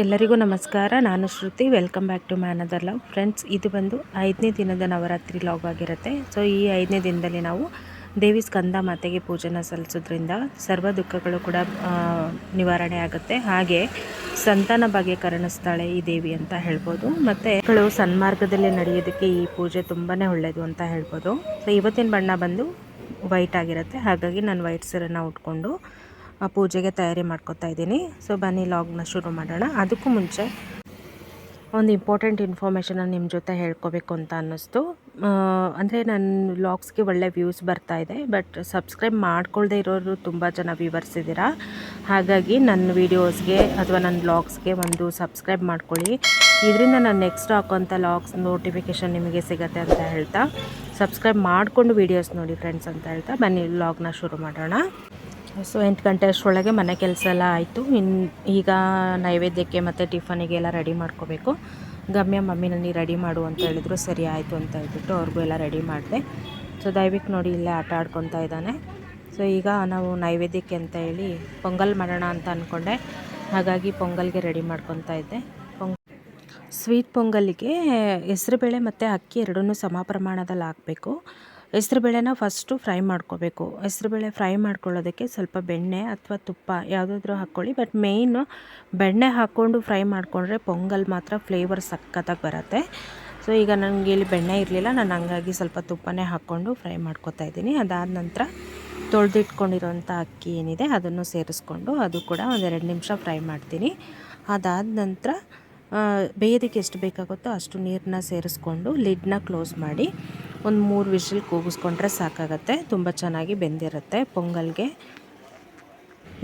ಎಲ್ಲರಿಗೂ ನಮಸ್ಕಾರ. ನಾನು ಶ್ರುತಿ. ವೆಲ್ಕಮ್ ಬ್ಯಾಕ್ ಟು ಮ್ಯಾನದರ್ ಲವ್ ಫ್ರೆಂಡ್ಸ್ ಇದು ಬಂದು ಐದನೇ ದಿನದ ನವರಾತ್ರಿ ಲಾಗ್ ಆಗಿರುತ್ತೆ. ಸೊ ಈ ಐದನೇ ದಿನದಲ್ಲಿ ನಾವು ದೇವಿ ಸ್ಕಂದ ಮಾತೆಗೆ ಪೂಜೆನ ಸಲ್ಲಿಸೋದ್ರಿಂದ ಸರ್ವ ದುಃಖಗಳು ಕೂಡ ನಿವಾರಣೆ ಆಗುತ್ತೆ. ಹಾಗೆ ಸಂತಾನ ಭಾಗ್ಯ ಕರುಣಿಸ್ತಾಳೆ ಈ ದೇವಿ ಅಂತ ಹೇಳ್ಬೋದು. ಮತ್ತು ಮಕ್ಕಳು ಸನ್ಮಾರ್ಗದಲ್ಲಿ ನಡೆಯೋದಕ್ಕೆ ಈ ಪೂಜೆ ತುಂಬಾ ಒಳ್ಳೆಯದು ಅಂತ ಹೇಳ್ಬೋದು. ಸೊ ಇವತ್ತಿನ ಬಣ್ಣ ಬಂದು ವೈಟ್ ಆಗಿರುತ್ತೆ. ಹಾಗಾಗಿ ನಾನು ವೈಟ್ ಸೀರೆನ ಉಟ್ಕೊಂಡು ಪೂಜೆಗೆ ತಯಾರಿ ಮಾಡ್ಕೋತಾ ಇದ್ದೀನಿ. ಸೊ ಬನ್ನಿ ಲಾಗ್ನ ಶುರು ಮಾಡೋಣ. ಅದಕ್ಕೂ ಮುಂಚೆ ಒಂದು ಇಂಪಾರ್ಟೆಂಟ್ ಇನ್ಫಾರ್ಮೇಷನ ನಿಮ್ಮ ಜೊತೆ ಹೇಳ್ಕೋಬೇಕು ಅಂತ ಅನ್ನಿಸ್ತು. ಅಂದರೆ ನನ್ನ ಲಾಗ್ಸ್ಗೆ ಒಳ್ಳೆ ವ್ಯೂಸ್ ಬರ್ತಾ ಇದೆ ಬಟ್ ಸಬ್ಸ್ಕ್ರೈಬ್ ಮಾಡ್ಕೊಳ್ಳದೆ ಇರೋರು ತುಂಬ ಜನ ವ್ಯೂವರ್ಸ್ ಇದ್ದೀರಾ. ಹಾಗಾಗಿ ನನ್ನ ವೀಡಿಯೋಸ್ಗೆ ಅಥವಾ ನನ್ನ ಲಾಗ್ಸ್ಗೆ ಒಂದು ಸಬ್ಸ್ಕ್ರೈಬ್ ಮಾಡ್ಕೊಳ್ಳಿ. ಇದರಿಂದ ನಾನು ನೆಕ್ಸ್ಟ್ ಹಾಕೋಂಥ ಲಾಗ್ಸ್ ನೋಟಿಫಿಕೇಷನ್ ನಿಮಗೆ ಸಿಗತ್ತೆ ಅಂತ ಹೇಳ್ತಾ. ಸಬ್ಸ್ಕ್ರೈಬ್ ಮಾಡಿಕೊಂಡು ವೀಡಿಯೋಸ್ ನೋಡಿ ಫ್ರೆಂಡ್ಸ್ ಅಂತ ಹೇಳ್ತಾ. ಬನ್ನಿ ಲಾಗ್ನ ಶುರು ಮಾಡೋಣ. ಸೊ ಎಂಟು ಗಂಟೆ ಅಷ್ಟರೊಳಗೆ ಮನೆ ಕೆಲಸ ಎಲ್ಲ ಆಯಿತು. ಇನ್ನು ಈಗ ನೈವೇದ್ಯಕ್ಕೆ ಮತ್ತು ಟಿಫನಿಗೆ ಎಲ್ಲ ರೆಡಿ ಮಾಡ್ಕೋಬೇಕು. ಗಮ್ಯ ಮಮ್ಮಿ ನನಗೆ ರೆಡಿ ಮಾಡು ಅಂತ ಹೇಳಿದ್ರು. ಸರಿ ಆಯಿತು ಅಂತ ಹೇಳ್ಬಿಟ್ಟು ಅವ್ರಿಗೂ ಎಲ್ಲ ರೆಡಿ ಮಾಡಿದೆ. ಸೊ ದಯವಿಟ್ಟು ನೋಡಿ ಇಲ್ಲೇ ಆಟ ಆಡ್ಕೊತಾ ಇದ್ದಾನೆ. ಸೊ ಈಗ ನಾವು ನೈವೇದ್ಯಕ್ಕೆ ಅಂತ ಹೇಳಿ ಪೊಂಗಲ್ ಮಾಡೋಣ ಅಂತ ಅಂದ್ಕೊಂಡೆ ಹಾಗಾಗಿ ಪೊಂಗಲ್ಗೆ ರೆಡಿ ಮಾಡ್ಕೊತಾ ಇದ್ದೆ. ಸ್ವೀಟ್ ಪೊಂಗಲ್ಲಿಗೆ ಹೆಸರುಬೇಳೆ ಮತ್ತು ಅಕ್ಕಿ ಎರಡನ್ನೂ ಸಮ ಪ್ರಮಾಣದಲ್ಲಿ ಹಾಕಬೇಕು. ಹೆಸ್ರುಬೇಳೆನ ಫಸ್ಟು ಫ್ರೈ ಮಾಡ್ಕೋಬೇಕು. ಹೆಸ್ರುಬೇಳೆ ಫ್ರೈ ಮಾಡ್ಕೊಳ್ಳೋದಕ್ಕೆ ಸ್ವಲ್ಪ ಬೆಣ್ಣೆ ಅಥವಾ ತುಪ್ಪ ಯಾವುದಾದ್ರೂ ಹಾಕ್ಕೊಳ್ಳಿ. ಬಟ್ ಮೇಯ್ನು ಬೆಣ್ಣೆ ಹಾಕ್ಕೊಂಡು ಫ್ರೈ ಮಾಡಿಕೊಂಡ್ರೆ ಪೊಂಗಲ್ ಮಾತ್ರ ಫ್ಲೇವರ್ ಸಖತ್ತಾಗಿ ಬರುತ್ತೆ. ಸೊ ಈಗ ನನಗೆ ಇಲ್ಲಿ ಬೆಣ್ಣೆ ಇರಲಿಲ್ಲ. ನಾನು ಹಂಗಾಗಿ ಸ್ವಲ್ಪ ತುಪ್ಪನೇ ಹಾಕ್ಕೊಂಡು ಫ್ರೈ ಮಾಡ್ಕೊತಾ ಇದ್ದೀನಿ. ಅದಾದ ನಂತರ ತೊಳೆದಿಟ್ಕೊಂಡಿರೋಂಥ ಅಕ್ಕಿ ಏನಿದೆ ಅದನ್ನು ಸೇರಿಸ್ಕೊಂಡು ಅದು ಕೂಡ ಒಂದೆರಡು ನಿಮಿಷ ಫ್ರೈ ಮಾಡ್ತೀನಿ. ಅದಾದ ನಂತರ ಬೇಯೋದಕ್ಕೆ ಎಷ್ಟು ಬೇಕಾಗುತ್ತೋ ಅಷ್ಟು ನೀರನ್ನ ಸೇರಿಸ್ಕೊಂಡು ಲಿಡ್ನ ಕ್ಲೋಸ್ ಮಾಡಿ ಒಂದು ಮೂರು ವಿಷಲ್ ಕೂಗಿಸ್ಕೊಂಡ್ರೆ ಸಾಕಾಗತ್ತೆ. ತುಂಬ ಚೆನ್ನಾಗಿ ಬೆಂದಿರುತ್ತೆ ಪೊಂಗಲ್ಗೆ.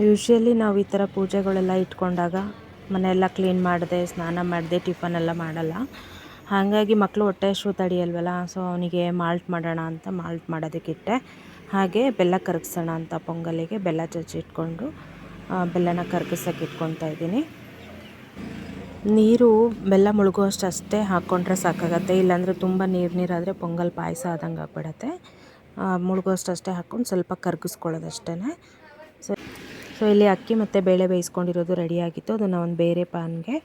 ಯೂಶ್ವಲಿ ನಾವು ಈ ಥರ ಪೂಜೆಗಳೆಲ್ಲ ಇಟ್ಕೊಂಡಾಗ ಮನೆಯೆಲ್ಲ ಕ್ಲೀನ್ ಮಾಡಿದೆ, ಸ್ನಾನ ಮಾಡಿದೆ, ಟಿಫನ್ ಎಲ್ಲ ಮಾಡಲ್ಲ. ಹಾಗಾಗಿ ಮಕ್ಕಳು ಹೊಟ್ಟೆ ಶೂ ತಡಿಯಲ್ವಲ್ಲ ಸೊ ಅವನಿಗೆ ಮಾಲ್ಟ್ ಮಾಡೋಣ ಅಂತ ಮಾಲ್ಟ್ ಮಾಡೋದಕ್ಕಿಟ್ಟೆ ಹಾಗೆ ಬೆಲ್ಲ ಕರಗಿಸೋಣ ಅಂತ ಪೊಂಗಲಿಗೆ ಬೆಲ್ಲ ಚಚ್ಚಿಟ್ಕೊಂಡು ಇಟ್ಕೊಂಡು ಬೆಲ್ಲನ ಕರಗಿಸೋಕೆ ಇಟ್ಕೊತಾ ಇದ್ದೀನಿ. ನೀರು ಬೆಲ್ಲ ಮುಳುಗುವಷ್ಟು ಅಷ್ಟೇ ಹಾಕ್ಕೊಂಡ್ರೆ ಸಾಕಾಗತ್ತೆ ಇಲ್ಲಾಂದರೆ ತುಂಬ ನೀರು ನೀರಾದರೆ ಪೊಂಗಲ್ ಪಾಯಸ ಆದಂಗೆ ಆಗ್ಬಿಡತ್ತೆ. ಆ, ಮುಳುಗುವಷ್ಟು ಅಷ್ಟೇ ಹಾಕ್ಕೊಂಡು ಸ್ವಲ್ಪ ಕರಗಿಸ್ಕೊಳ್ಳೋದಷ್ಟೇ ಸೊ ಸೊ ಇಲ್ಲಿ ಅಕ್ಕಿ ಮತ್ತು ಬೇಳೆ ಬೇಯಿಸ್ಕೊಂಡಿರೋದು ರೆಡಿಯಾಗಿತ್ತು ಅದನ್ನು ಒಂದು ಬೇರೆ ಪಾನ್ಗೆ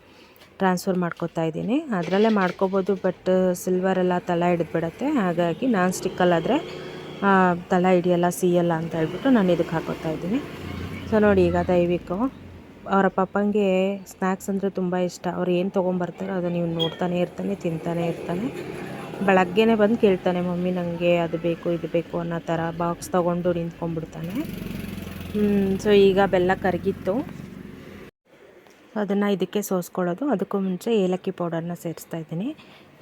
ಟ್ರಾನ್ಸ್ಫರ್ ಮಾಡ್ಕೋತಾ ಇದ್ದೀನಿ. ಅದರಲ್ಲೇ ಮಾಡ್ಕೋಬೋದು ಬಟ್ ಸಿಲ್ವರೆಲ್ಲ ತಳ ಹಿಡಿದ್ಬಿಡತ್ತೆ. ಹಾಗಾಗಿ ನಾನ್ ಸ್ಟಿಕ್ಕಲ್ಲಾದರೆ ತಳ ಹಿಡಿಯಲ್ಲ ಸೀಯಲ್ಲ ಅಂತ ಹೇಳ್ಬಿಟ್ಟು ನಾನು ಇದಕ್ಕೆ ಹಾಕೋತಾ ಇದ್ದೀನಿ. ಸೊ ನೋಡಿ ಈಗ ದಯವಿಟ್ಟು ಅವರ ಪಪ್ಪಂಗೆ ಸ್ನ್ಯಾಕ್ಸ್ ಅಂದರೆ ತುಂಬ ಇಷ್ಟ. ಅವ್ರು ಏನು ತೊಗೊಂಬರ್ತಾರೋ ಅದನ್ನು ನೀವು ನೋಡ್ತಾನೆ ಇರ್ತಾನೆ, ತಿಂತಾನೆ ಇರ್ತಾನೆ. ಬೆಳಗ್ಗೆನೇ ಬಂದು ಕೇಳ್ತಾನೆ, ಮಮ್ಮಿ ನನಗೆ ಅದು ಬೇಕು, ಇದು ಬೇಕು ಅನ್ನೋ ಥರ ಬಾಕ್ಸ್ ತೊಗೊಂಡು ನಿಂತ್ಕೊಂಡ್ಬಿಡ್ತಾನೆ. ಸೊ ಈಗ ಬೆಲ್ಲ ಕರಗಿತ್ತು. ಅದನ್ನು ಇದಕ್ಕೆ ಸೋಸ್ಕೊಳ್ಳೋದು. ಅದಕ್ಕೂ ಮುಂಚೆ ಏಲಕ್ಕಿ ಪೌಡರ್ನ ಸೇರಿಸ್ತಾ ಇದ್ದೀನಿ.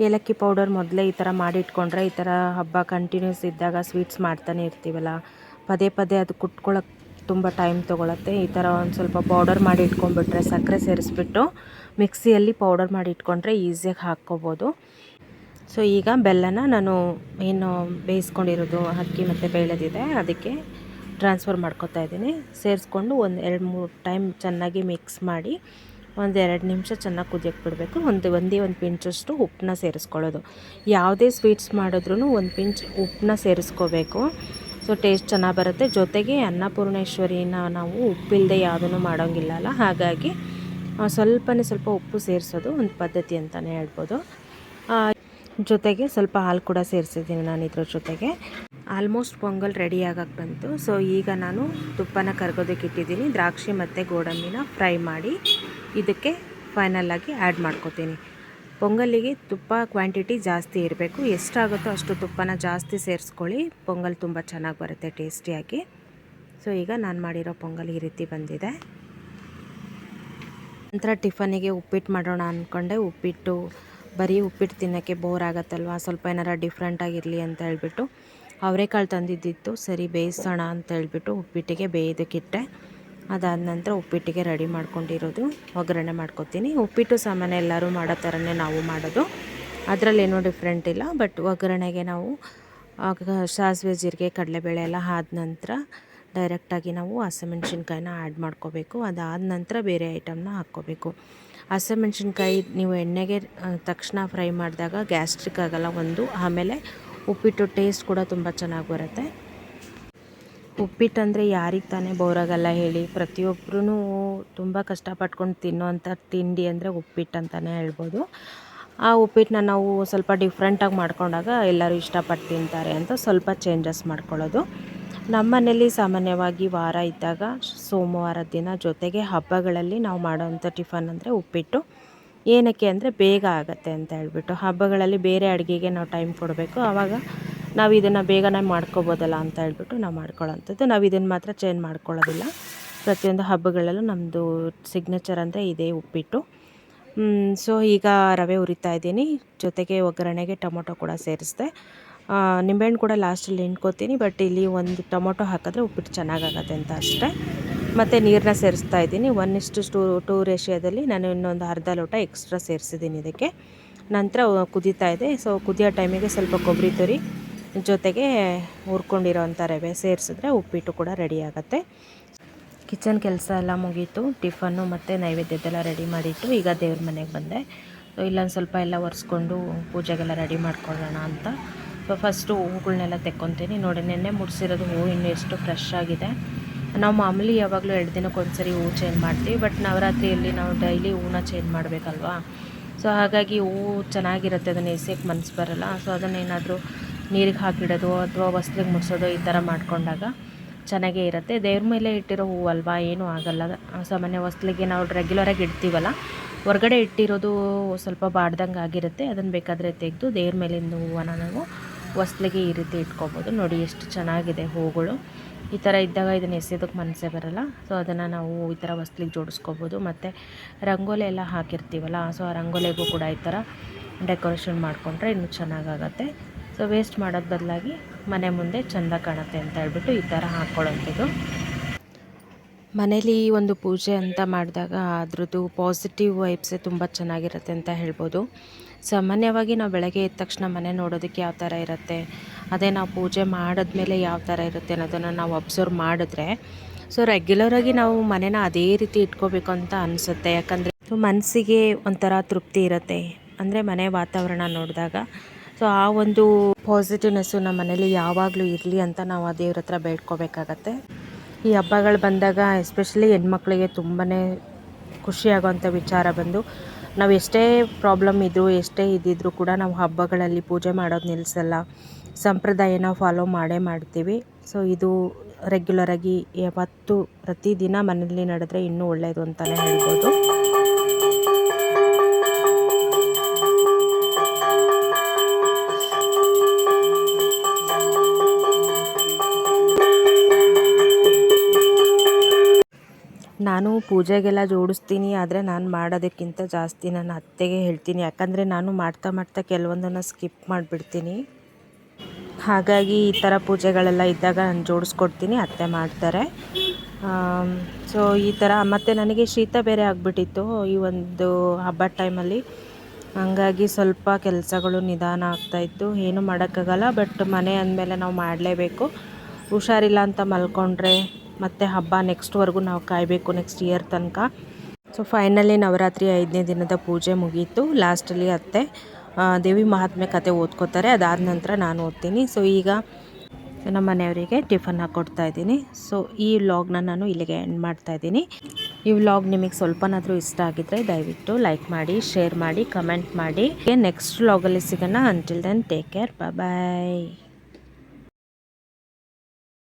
ಏಲಕ್ಕಿ ಪೌಡರ್ ಮೊದಲೇ ಈ ಥರ ಮಾಡಿಟ್ಕೊಂಡ್ರೆ ಈ ಥರ ಹಬ್ಬ ಕಂಟಿನ್ಯೂಸ್ ಇದ್ದಾಗ ಸ್ವೀಟ್ಸ್ ಮಾಡ್ತಾನೆ ಇರ್ತೀವಲ್ಲ, ಪದೇ ಪದೇ ಅದು ಕುಟ್ಕೊಳ್ಳೋಕೆ ತುಂಬ ಟೈಮ್ ತೊಗೊಳತ್ತೆ. ಈ ಥರ ಒಂದು ಸ್ವಲ್ಪ ಪೌಡರ್ ಮಾಡಿ ಇಟ್ಕೊಂಡ್ಬಿಟ್ರೆ ಸಕ್ಕರೆ ಸೇರಿಸ್ಬಿಟ್ಟು ಮಿಕ್ಸಿಯಲ್ಲಿ ಪೌಡರ್ ಮಾಡಿ ಇಟ್ಕೊಂಡ್ರೆ ಈಸಿಯಾಗಿ ಹಾಕ್ಕೋಬೋದು. ಸೊ, ಈಗ ಬೆಲ್ಲನ ನಾನು ಏನು ಬೇಯಿಸ್ಕೊಂಡಿರೋದು ಅಕ್ಕಿ ಮತ್ತು ಬೇಳೆದಿದೆ, ಅದಕ್ಕೆ ಟ್ರಾನ್ಸ್ಫರ್ ಮಾಡ್ಕೊತಾ ಇದ್ದೀನಿ. ಸೇರಿಸ್ಕೊಂಡು ಒಂದು ಎರಡು ಮೂರು ಟೈಮ್ ಚೆನ್ನಾಗಿ ಮಿಕ್ಸ್ ಮಾಡಿ ಒಂದು ಎರಡು ನಿಮಿಷ ಚೆನ್ನಾಗಿ ಕುದಿಯಕ್ಕೆ ಬಿಡಬೇಕು. ಒಂದು, ಒಂದೇ ಒಂದು ಪಿಂಚಷ್ಟು ಉಪ್ಪನ್ನ ಸೇರಿಸ್ಕೊಳ್ಳೋದು. ಯಾವುದೇ ಸ್ವೀಟ್ಸ್ ಮಾಡಿದ್ರೂ ಒಂದು ಪಿಂಚ್ ಉಪ್ಪನ್ನ ಸೇರಿಸ್ಕೋಬೇಕು. ಸೊ ಟೇಸ್ಟ್ ಚೆನ್ನಾಗಿ ಬರುತ್ತೆ. ಜೊತೆಗೆ ಅನ್ನಪೂರ್ಣೇಶ್ವರಿನ ನಾವು ಉಪ್ಪಿಲ್ಲದೆ ಯಾವುದನ್ನು ಮಾಡೋಂಗಿಲ್ಲ ಅಲ್ಲ ಹಾಗಾಗಿ ಸ್ವಲ್ಪನೇ ಸ್ವಲ್ಪ ಉಪ್ಪು ಸೇರಿಸೋದು ಒಂದು ಪದ್ಧತಿ ಅಂತಲೇ ಹೇಳ್ಬೋದು. ಜೊತೆಗೆ ಸ್ವಲ್ಪ ಹಾಲು ಕೂಡ ಸೇರಿಸಿದ್ದೀನಿ ನಾನು ಇದ್ರ ಜೊತೆಗೆ. ಆಲ್ಮೋಸ್ಟ್ ಪೊಂಗಲ್ ರೆಡಿ ಆಗಕ್ಕೆ ಬಂತು. ಸೊ ಈಗ ನಾನು ತುಪ್ಪನ ಕರ್ಗೋದಕ್ಕೆ ಇಟ್ಟಿದ್ದೀನಿ. ದ್ರಾಕ್ಷಿ ಮತ್ತು ಗೋಡಂಬಿನ ಫ್ರೈ ಮಾಡಿ ಇದಕ್ಕೆ ಫೈನಲ್ ಆಗಿ ಆ್ಯಡ್ ಮಾಡ್ಕೋತೀನಿ. ಪೊಂಗಲ್ಲಿಗೆ ತುಪ್ಪ ಕ್ವಾಂಟಿಟಿ ಜಾಸ್ತಿ ಇರಬೇಕು. ಎಷ್ಟಾಗುತ್ತೋ ಅಷ್ಟು ತುಪ್ಪನ ಜಾಸ್ತಿ ಸೇರಿಸ್ಕೊಳ್ಳಿ. ಪೊಂಗಲ್ ತುಂಬ ಚೆನ್ನಾಗಿ ಬರುತ್ತೆ, ಟೇಸ್ಟಿಯಾಗಿ. ಸೊ, ಈಗ ನಾನು ಮಾಡಿರೋ ಪೊಂಗಲ್ ಈ ರೀತಿ ಬಂದಿದೆ. ನಂತರ ಟಿಫನಿಗೆ ಉಪ್ಪಿಟ್ಟು ಮಾಡೋಣ ಅಂದ್ಕೊಂಡೆ ಉಪ್ಪಿಟ್ಟು, ಬರೀ ಉಪ್ಪಿಟ್ಟು ತಿನ್ನೋಕ್ಕೆ ಬೋರ್ ಆಗತ್ತಲ್ವ? ಸ್ವಲ್ಪ ಏನಾರ ಡಿಫ್ರೆಂಟಾಗಿರಲಿ ಅಂತ ಹೇಳ್ಬಿಟ್ಟು ಅವರೆಕಾಳು ತಂದಿದ್ದಿತ್ತು. ಸರಿ, ಬೇಯಿಸೋಣ ಅಂತ ಹೇಳ್ಬಿಟ್ಟು ಉಪ್ಪಿಟ್ಟಿಗೆ ಬೇಯೋದಕ್ಕಿಟ್ಟೆ. ಅದಾದ ನಂತರ ಉಪ್ಪಿಟ್ಟಿಗೆ ರೆಡಿ ಮಾಡ್ಕೊಂಡಿರೋದು. ಒಗ್ಗರಣೆ ಮಾಡ್ಕೊತೀನಿ. ಉಪ್ಪಿಟ್ಟು ಸಾಮಾನ್ಯ ಎಲ್ಲರೂ ಮಾಡೋ ಥರನೇ ನಾವು ಮಾಡೋದು. ಅದರಲ್ಲೇನೂ ಡಿಫ್ರೆಂಟ್ ಇಲ್ಲ. ಬಟ್ ಒಗ್ಗರಣೆಗೆ ನಾವು ಸಾಸಿವೆ, ಜೀರಿಗೆ, ಕಡಲೆಬೇಳೆ ಎಲ್ಲ ಆದ ನಂತರ ಡೈರೆಕ್ಟಾಗಿ ನಾವು ಹಸಿಮೆಣ್ಸಿನ್ಕಾಯಿನ ಆ್ಯಡ್ ಮಾಡ್ಕೋಬೇಕು. ಅದಾದ ನಂತರ ಬೇರೆ ಐಟಮ್ನ ಹಾಕ್ಕೋಬೇಕು. ಹಸಿಮೆಣ್ಸಿನ್ಕಾಯಿ ನೀವು ಎಣ್ಣೆಗೆ ತಕ್ಷಣ ಫ್ರೈ ಮಾಡಿದಾಗ ಗ್ಯಾಸ್ಟ್ರಿಕ್ ಆಗಲ್ಲ ಒಂದು. ಆಮೇಲೆ ಉಪ್ಪಿಟ್ಟು ಟೇಸ್ಟ್ ಕೂಡ ತುಂಬ ಚೆನ್ನಾಗಿ ಬರುತ್ತೆ. ಉಪ್ಪಿಟ್ಟು ಅಂದರೆ ಯಾರಿಗೆ ತಾನೇ ಬೋರಾಗಲ್ಲ ಹೇಳಿ. ಪ್ರತಿಯೊಬ್ರೂ ತುಂಬ ಕಷ್ಟಪಟ್ಕೊಂಡು ತಿನ್ನೋವಂಥ ತಿಂಡಿ ಅಂದರೆ ಉಪ್ಪಿಟ್ಟು ಅಂತಲೇ ಹೇಳ್ಬೋದು. ಆ ಉಪ್ಪಿಟ್ಟನ್ನ ನಾವು ಸ್ವಲ್ಪ ಡಿಫ್ರೆಂಟಾಗಿ ಮಾಡ್ಕೊಂಡಾಗ ಎಲ್ಲರೂ ಇಷ್ಟಪಟ್ಟು ತಿಂತಾರೆ ಅಂತ ಸ್ವಲ್ಪ ಚೇಂಜಸ್ ಮಾಡ್ಕೊಳ್ಳೋದು. ನಮ್ಮ ಮನೇಲಿ ಸಾಮಾನ್ಯವಾಗಿ ವಾರ ಇದ್ದಾಗ ಸೋಮವಾರದ ದಿನ ಜೊತೆಗೆ ಹಬ್ಬಗಳಲ್ಲಿ ನಾವು ಮಾಡೋವಂಥ ಟಿಫನ್ ಅಂದರೆ ಉಪ್ಪಿಟ್ಟು. ಏನಕ್ಕೆ ಅಂದರೆ ಬೇಗ ಆಗುತ್ತೆ ಅಂತ ಹೇಳ್ಬಿಟ್ಟು ಹಬ್ಬಗಳಲ್ಲಿ ಬೇರೆ ಅಡುಗೆಗೆ ನಾವು ಟೈಮ್ ಕೊಡಬೇಕು. ಆವಾಗ ನಾವು ಇದನ್ನು ಬೇಗನೆ ಮಾಡ್ಕೋಬೋದಲ್ಲ ಅಂತ ಹೇಳ್ಬಿಟ್ಟು ನಾವು ಮಾಡ್ಕೊಳ್ಳೋಂಥದ್ದು. ನಾವು ಇದನ್ನು ಮಾತ್ರ ಚೇಂಜ್ ಮಾಡ್ಕೊಳ್ಳೋದಿಲ್ಲ. ಪ್ರತಿಯೊಂದು ಹಬ್ಬಗಳಲ್ಲೂ ನಮ್ಮದು ಸಿಗ್ನೇಚರ್ ಅಂದರೆ ಇದೇ ಉಪ್ಪಿಟ್ಟು. ಸೊ ಈಗ ರವೆ ಹುರಿತಾ ಇದ್ದೀನಿ. ಜೊತೆಗೆ ಒಗ್ಗರಣೆಗೆ ಟೊಮೊಟೊ ಕೂಡ ಸೇರಿಸಿದೆ. ನಿಂಬೆಹಣ್ಣು ಕೂಡ ಲಾಸ್ಟಲ್ಲಿ ಹಿಂಡ್ಕೋತೀನಿ ಬಟ್ ಇಲ್ಲಿ ಒಂದು ಟೊಮೊಟೊ ಹಾಕಿದ್ರೆ ಉಪ್ಪಿಟ್ಟು ಚೆನ್ನಾಗಾಗತ್ತೆ ಅಂತ ಅಷ್ಟೇ. ಮತ್ತು ನೀರನ್ನ ಸೇರಿಸ್ತಾ ಇದ್ದೀನಿ. ಒನ್ ಇಷ್ಟು ಟೂ ಟೂ ರೇಷಿಯೋದಲ್ಲಿ ನಾನು ಇನ್ನೊಂದು ಅರ್ಧ ಲೋಟ ಎಕ್ಸ್ಟ್ರಾ ಸೇರಿಸಿದ್ದೀನಿ ಇದಕ್ಕೆ. ನಂತರ ಕುದೀತಾ ಇದೆ. ಸೊ ಕುದಿಯೋ ಟೈಮಿಗೆ ಸ್ವಲ್ಪ ಕೊಬ್ಬರಿ ತುರಿ ಜೊತೆಗೆ ಹುರ್ಕೊಂಡಿರೋವಂಥ ರವೆ ಸೇರಿಸಿದ್ರೆ ಉಪ್ಪಿಟ್ಟು ಕೂಡ ರೆಡಿ ಆಗುತ್ತೆ. ಕಿಚನ್ ಕೆಲಸ ಎಲ್ಲ ಮುಗೀತು, ಟಿಫನ್ನು ಮತ್ತು ನೈವೇದ್ಯದೆಲ್ಲ ರೆಡಿ ಮಾಡಿಟ್ಟು ಈಗ ದೇವ್ರ ಮನೆಗೆ ಬಂದೆ. ಸೊ ಇಲ್ಲೊಂದು ಸ್ವಲ್ಪ ಎಲ್ಲ ಒರೆಸ್ಕೊಂಡು ಪೂಜೆಗೆಲ್ಲ ರೆಡಿ ಮಾಡ್ಕೊಳ್ಳೋಣ ಅಂತ. ಸೊ ಫಸ್ಟು ಹೂಗಳನ್ನೆಲ್ಲ ತೆಕ್ಕೊತೀನಿ. ನೋಡಿ, ನೆನ್ನೆ ಮುಡಿಸಿರೋದು ಹೂವು ಇನ್ನೂ ಎಷ್ಟು ಫ್ರೆಶ್ ಆಗಿದೆ. ನಾವು ಮಾಮೂಲಿ ಯಾವಾಗಲೂ ಎರಡು ದಿನಕ್ಕೆ ಒಂದ್ಸರಿ ಹೂವು ಚೇಂಜ್ ಮಾಡ್ತೀವಿ ಬಟ್ ನವರಾತ್ರಿಯಲ್ಲಿ ನಾವು ಡೈಲಿ ಹೂವನ್ನ ಚೇಂಜ್ ಮಾಡಬೇಕಲ್ವಾ? ಸೊ ಹಾಗಾಗಿ ಹೂವು ಚೆನ್ನಾಗಿರುತ್ತೆ, ಅದನ್ನು ಎಸೆಯೋಕ್ಕೆ ಮನಸ್ಸು ಬರೋಲ್ಲ. ಸೊ ಅದನ್ನೇನಾದರೂ ನೀರಿಗೆ ಹಾಕಿಡೋದು ಅಥವಾ ಹೊಸ್ಲಿಗೆ ಮುಟ್ಸೋದು ಈ ಥರ ಮಾಡಿಕೊಂಡಾಗ ಚೆನ್ನಾಗೇ ಇರುತ್ತೆ. ದೇವ್ರ ಮೇಲೆ ಇಟ್ಟಿರೋ ಹೂವಲ್ವಾ ಏನೂ ಆಗಲ್ಲ. ಸಾಮಾನ್ಯ ಹೊಸ್ಲಿಗೆ ನಾವು ರೆಗ್ಯುಲರಾಗಿ ಇಡ್ತೀವಲ್ಲ, ಹೊರಗಡೆ ಇಟ್ಟಿರೋದು ಸ್ವಲ್ಪ ಬಾಡ್ದಂಗೆ ಆಗಿರುತ್ತೆ. ಅದನ್ನು ಬೇಕಾದರೆ ತೆಗೆದು ದೇವ್ರ ಮೇಲಿಂದ ಹೂವನ್ನು ನಾವು ಹೊಸ್ಲಿಗೆ ಈ ರೀತಿ ಇಟ್ಕೊಬೋದು. ನೋಡಿ ಎಷ್ಟು ಚೆನ್ನಾಗಿದೆ ಹೂಗಳು ಈ ಥರ ಇದ್ದಾಗ ಇದನ್ನು ಎಸೆಯೋದಕ್ಕೆ ಮನಸ್ಸೇ ಬರಲ್ಲ. ಸೊ ಅದನ್ನು ನಾವು ಈ ಥರ ಹೊಸ್ಲಿಗೆ ಜೋಡಿಸ್ಕೋಬೋದು. ಮತ್ತು ರಂಗೋಲಿ ಎಲ್ಲ ಹಾಕಿರ್ತೀವಲ್ಲ ಸೊ ಆ ರಂಗೋಲಿಗೂ ಕೂಡ ಈ ಥರ ಡೆಕೋರೇಷನ್ ಮಾಡಿಕೊಂಡ್ರೆ ಇನ್ನೂ ಚೆನ್ನಾಗಾಗತ್ತೆ. ಸೊ ವೇಸ್ಟ್ ಮಾಡೋದು ಬದಲಾಗಿ ಮನೆ ಮುಂದೆ ಚೆಂದ ಕಾಣುತ್ತೆ ಅಂತ ಹೇಳ್ಬಿಟ್ಟು ಈ ಥರ ಹಾಕ್ಕೊಳ್ಳೋಂಥದ್ದು. ಮನೇಲಿ ಒಂದು ಪೂಜೆ ಅಂತ ಮಾಡಿದಾಗ ಅದ್ರದ್ದು ಪಾಸಿಟಿವ್ ವೈಬ್ಸೇ ತುಂಬ ಚೆನ್ನಾಗಿರುತ್ತೆ ಅಂತ ಹೇಳ್ಬೋದು. ಸಾಮಾನ್ಯವಾಗಿ ನಾವು ಬೆಳಗ್ಗೆ ಎದ್ದ ತಕ್ಷಣ ಮನೆ ನೋಡೋದಕ್ಕೆ ಯಾವ ಥರ ಇರುತ್ತೆ, ಅದೇ ನಾವು ಪೂಜೆ ಮಾಡಿದ್ಮೇಲೆ ಯಾವ ಥರ ಇರುತ್ತೆ ಅನ್ನೋದನ್ನು ನಾವು ಅಬ್ಸರ್ವ್ ಮಾಡಿದ್ರೆ ಸೊ ರೆಗ್ಯುಲರಾಗಿ ನಾವು ಮನೇನ ಅದೇ ರೀತಿ ಇಟ್ಕೋಬೇಕು ಅಂತ ಅನಿಸುತ್ತೆ. ಯಾಕಂದರೆ ಮನಸ್ಸಿಗೆ ಒಂಥರ ತೃಪ್ತಿ ಇರುತ್ತೆ. ಅಂದರೆ ಮನೆ ವಾತಾವರಣ ನೋಡಿದಾಗ ಸೊ ಆ ಒಂದು ಪಾಸಿಟಿವ್ನೆಸ್ಸು ನಮ್ಮ ಮನೇಲಿ ಯಾವಾಗಲೂ ಇರಲಿ ಅಂತ ನಾವು ಆ ದೇವ್ರ ಹತ್ರ ಬೇಡ್ಕೋಬೇಕಾಗತ್ತೆ. ಈ ಹಬ್ಬಗಳು ಬಂದಾಗ ಎಸ್ಪೆಷಲಿ ಹೆಣ್ಮಕ್ಳಿಗೆ ತುಂಬಾ ಖುಷಿಯಾಗುವಂಥ ವಿಚಾರ ಬಂದು, ನಾವು ಎಷ್ಟೇ ಪ್ರಾಬ್ಲಮ್ ಇದ್ದರೂ ಎಷ್ಟೇ ಇದ್ದಿದ್ರೂ ಕೂಡ ನಾವು ಹಬ್ಬಗಳಲ್ಲಿ ಪೂಜೆ ಮಾಡೋದು ನಿಲ್ಲಿಸಲ್ಲ ಸಂಪ್ರದಾಯನ ಫಾಲೋ ಮಾಡೇ ಮಾಡ್ತೀವಿ. ಸೊ ಇದು ರೆಗ್ಯುಲರಾಗಿ ಯಾವತ್ತು ಪ್ರತಿದಿನ ಮನೆಯಲ್ಲಿ ನಡೆದ್ರೆ ಇನ್ನೂ ಒಳ್ಳೆಯದು ಅಂತಲೇ ಹೇಳ್ಬೋದು. ನಾನು ಪೂಜೆಗೆಲ್ಲ ಜೋಡಿಸ್ತೀನಿ, ಆದರೆ ನಾನು ಮಾಡೋದಕ್ಕಿಂತ ಜಾಸ್ತಿ ನನ್ನ ಅತ್ತೆಗೆ ಹೇಳ್ತೀನಿ. ಯಾಕಂದರೆ ನಾನು ಮಾಡ್ತಾ ಮಾಡ್ತಾ ಕೆಲವೊಂದನ್ನು ಸ್ಕಿಪ್ ಮಾಡಿಬಿಡ್ತೀನಿ. ಹಾಗಾಗಿ ಈ ಥರ ಪೂಜೆಗಳೆಲ್ಲ ಇದ್ದಾಗ ನಾನು ಜೋಡಿಸ್ಕೊಡ್ತೀನಿ, ಅತ್ತೆ ಮಾಡ್ತಾರೆ. ಸೊ ಈ ಥರ ಮತ್ತು ನನಗೆ ಶೀತ ಬೇರೆ ಆಗಿಬಿಟ್ಟಿತ್ತು ಈ ಒಂದು ಹಬ್ಬದ ಟೈಮಲ್ಲಿ ಹಂಗಾಗಿ ಸ್ವಲ್ಪ ಕೆಲಸಗಳು ನಿಧಾನ ಆಗ್ತಾಯಿತ್ತು ಏನು ಮಾಡೋಕ್ಕಾಗಲ್ಲ ಬಟ್ ಮನೆ ಅಂದಮೇಲೆ ನಾವು ಮಾಡಲೇಬೇಕು. ಹುಷಾರಿಲ್ಲ ಅಂತ ಮಲ್ಕೊಂಡ್ರೆ ಮತ್ತು ಹಬ್ಬ ನೆಕ್ಸ್ಟ್ವರೆಗೂ ನಾವು ಕಾಯಬೇಕು ನೆಕ್ಸ್ಟ್ ಇಯರ್ ತನಕ. ಸೊ ಫೈನಲಿ ನವರಾತ್ರಿ ಐದನೇ ದಿನದ ಪೂಜೆ ಮುಗೀತು. ಲಾಸ್ಟಲ್ಲಿ ಅತ್ತೆ ದೇವಿ ಮಹಾತ್ಮೆ ಕತೆ ಓದ್ಕೋತಾರೆ. ಅದಾದ ನಂತರ ನಾನು ಓದ್ತೀನಿ. ಸೊ ಈಗ ನಮ್ಮ ಮನೆಯವರಿಗೆ ಟಿಫನ್ ಹಾಕ್ಕೊಡ್ತಾ ಇದ್ದೀನಿ. ಸೊ ಈ ವ್ಲಾಗ್ನ ನಾನು ಇಲ್ಲಿಗೆ ಎಂಡ್ ಮಾಡ್ತಾ ಇದ್ದೀನಿ. ಈ ವ್ಲಾಗ್ ನಿಮಗೆ ಸ್ವಲ್ಪನಾದರೂ ಇಷ್ಟ ಆಗಿದ್ದರೆ ದಯವಿಟ್ಟು ಲೈಕ್ ಮಾಡಿ ಶೇರ್ ಮಾಡಿ ಕಮೆಂಟ್ ಮಾಡಿ. ನೆಕ್ಸ್ಟ್ ವ್ಲಾಗಲ್ಲಿ ಸಿಗೋಣ. Until then take care bye